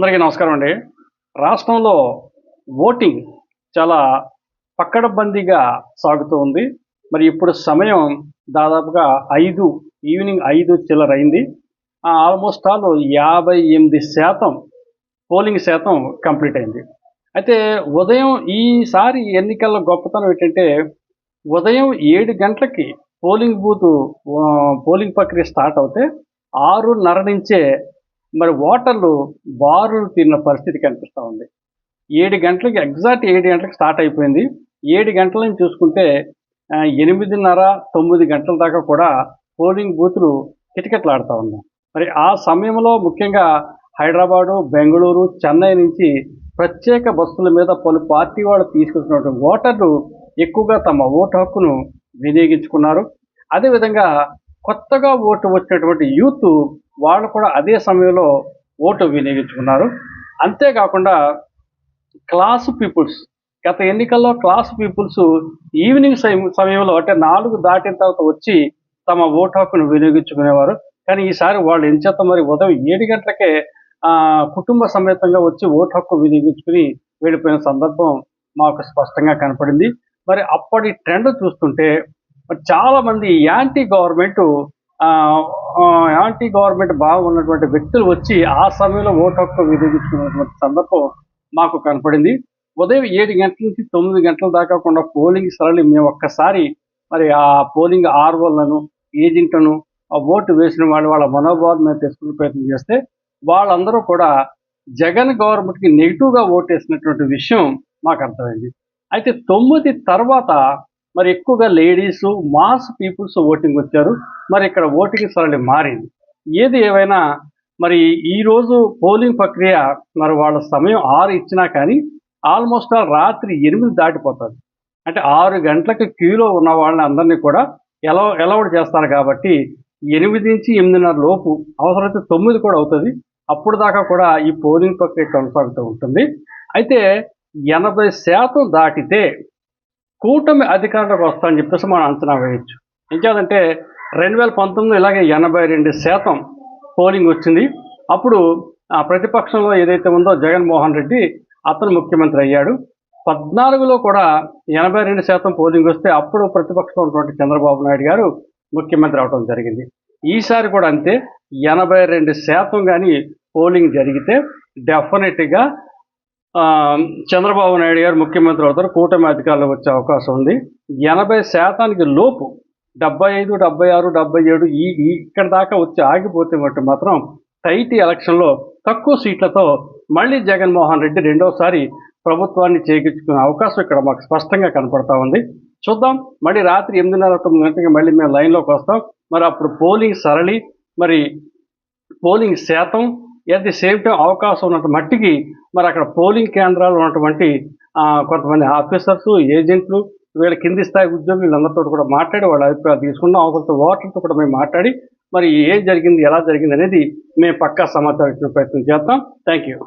అందరికీ నమస్కారం అండి. రాష్ట్రంలో ఓటింగ్ చాలా పక్కడబందీగా సాగుతూ ఉంది. మరి ఇప్పుడు సమయం దాదాపుగా ఐదు ఈవినింగ్ ఐదు చిల్లర అయింది ఆల్మోస్ట్ ఆల్ యాభై ఎనిమిది శాతం పోలింగ్ శాతం కంప్లీట్ అయింది. అయితే ఉదయం ఈసారి ఎన్నికల్లో గొప్పతనం ఏంటంటే ఉదయం ఏడు గంటలకి పోలింగ్ బూత్ పోలింగ్ ప్రక్రియ స్టార్ట్ అవుతే ఆరున్నర నుంచే మరి ఓటర్లు బారులు తిన్న పరిస్థితి కనిపిస్తూ ఉంది. ఏడు గంటలకి ఎగ్జాక్ట్ ఏడు గంటలకు స్టార్ట్ అయిపోయింది. ఏడు గంటలను చూసుకుంటే ఎనిమిదిన్నర తొమ్మిది గంటల దాకా కూడా పోలింగ్ బూతులు కిటకిటలాడుతూ ఉన్నాయి. మరి ఆ సమయంలో ముఖ్యంగా హైదరాబాదు బెంగళూరు చెన్నై నుంచి ప్రత్యేక బస్సుల మీద పలు పార్టీ వాళ్ళు తీసుకొచ్చినటువంటి ఓటర్లు ఎక్కువగా తమ ఓటు హక్కును వినియోగించుకున్నారు. అదేవిధంగా కొత్తగా ఓటు వచ్చినటువంటి యూత్ వాళ్ళు కూడా అదే సమయంలో ఓటు వినియోగించుకున్నారు. అంతేకాకుండా క్లాస్ పీపుల్స్ గత ఎన్నికల్లో క్లాస్ పీపుల్స్ ఈవినింగ్ సమ- సమయంలో అంటే నాలుగు దాటిన తర్వాత వచ్చి తమ ఓటు హక్కును వినియోగించుకునేవారు. కానీ ఈసారి వాళ్ళు ఎంచేత మరి? ఉదయం ఏడు గంటలకే కుటుంబ సమేతంగా వచ్చి ఓటు హక్కు వినియోగించుకుని వెళ్ళిపోయిన సందర్భం మాకు స్పష్టంగా కనపడింది. మరి అప్పటి ట్రెండ్ చూస్తుంటే చాలా మంది యాంటీ గవర్నమెంట్ యాంటీ గవర్నమెంట్ భావం ఉన్నటువంటి వ్యక్తులు వచ్చి ఆ సమయంలో ఓటు హక్కు వినియోగించుకున్నటువంటి సందర్భం మాకు కనపడింది. ఉదయం ఏడు గంటల నుంచి తొమ్మిది గంటల దాకా కూడా పోలింగ్ సరళి మేము ఒక్కసారి మరి ఆ పోలింగ్ ఆర్వోలను ఏజెంట్లను ఆ ఓటు వేసిన వాళ్ళు వాళ్ళ మనోభావం మేము తెలుసుకునే ప్రయత్నం చేస్తే వాళ్ళందరూ కూడా జగన్ గవర్నమెంట్కి నెగిటివ్గా ఓటేసినటువంటి విషయం మాకు అర్థమైంది. అయితే తొమ్మిది తర్వాత మరి ఎక్కువగా లేడీస్ మాస్ పీపుల్స్ ఓటింగ్ వచ్చారు. మరి ఇక్కడ ఓటింగ్ సరళి మారింది. ఏది ఏమైనా మరి ఈరోజు పోలింగ్ ప్రక్రియ మరి వాళ్ళ సమయం ఆరు ఇచ్చినా కానీ ఆల్మోస్ట్ ఆల్ రాత్రి ఎనిమిది దాటిపోతుంది. అంటే ఆరు గంటలకు క్యూలో ఉన్న వాళ్ళని అందరినీ కూడా ఎలా ఎలౌడ్ చేస్తారు కాబట్టి ఎనిమిది నుంచి ఎనిమిదిన్నర లోపు అవసరమైతే తొమ్మిది కూడా అవుతుంది. అప్పుడు దాకా కూడా ఈ పోలింగ్ ప్రక్రియ కొనసాగుతూ ఉంటుంది. అయితే ఎనభై శాతం దాటితే కూటమి అధికారంలోకి వస్తామని చెప్పేసి మనం అంచనా వేయచ్చు. ఇంకేదంటే రెండు వేల పంతొమ్మిది ఇలాగే ఎనభై రెండు శాతం పోలింగ్ వచ్చింది. అప్పుడు ఆ ప్రతిపక్షంలో ఏదైతే ఉందో జగన్మోహన్ రెడ్డి అతను ముఖ్యమంత్రి అయ్యాడు. పద్నాలుగులో కూడా ఎనభై రెండు శాతం పోలింగ్ వస్తే అప్పుడు ప్రతిపక్షంలో ఉన్నటువంటి చంద్రబాబు నాయుడు గారు ముఖ్యమంత్రి అవడం జరిగింది. ఈసారి కూడా అంతే ఎనభై రెండు శాతం కానీ పోలింగ్ జరిగితే డెఫినెట్గా చంద్రబాబు నాయుడు గారు ముఖ్యమంత్రి అవుతారు. కూటమి అధికారులు వచ్చే అవకాశం ఉంది. ఎనభై శాతానికి లోపు డెబ్బై ఐదు డెబ్బై ఆరు డెబ్బై ఏడు ఈ ఇక్కడ దాకా వచ్చి ఆగిపోతే మటు మాత్రం టైటీ ఎలక్షన్లో తక్కువ సీట్లతో మళ్ళీ జగన్మోహన్ రెడ్డి రెండోసారి ప్రభుత్వాన్ని చేయించుకునే అవకాశం ఇక్కడ మాకు స్పష్టంగా కనపడతా ఉంది. చూద్దాం. మళ్ళీ రాత్రి ఎనిమిదిన్నర తొమ్మిది గంటలకి మళ్ళీ మేము లైన్లోకి వస్తాం. మరి అప్పుడు పోలింగ్ సరళి మరి పోలింగ్ శాతం ఎట్ ది సేమ్ టైం అవకాశం ఉన్నట్టు మట్టికి మరి అక్కడ పోలింగ్ కేంద్రాలు ఉన్నటువంటి కొంతమంది ఆఫీసర్స్ ఏజెంట్లు వీళ్ళ కింది స్థాయి ఉద్యోగులు వీళ్ళందరితో కూడా మాట్లాడి వాళ్ళ అభిప్రాయాలు తీసుకున్నాం అవసరంతో ఓటర్లతో కూడా మేము మాట్లాడి మరి ఏం జరిగింది ఎలా జరిగింది అనేది మేము పక్కా సమాచారం ఇచ్చిన ప్రయత్నం చేస్తాం థ్యాంక్ యూ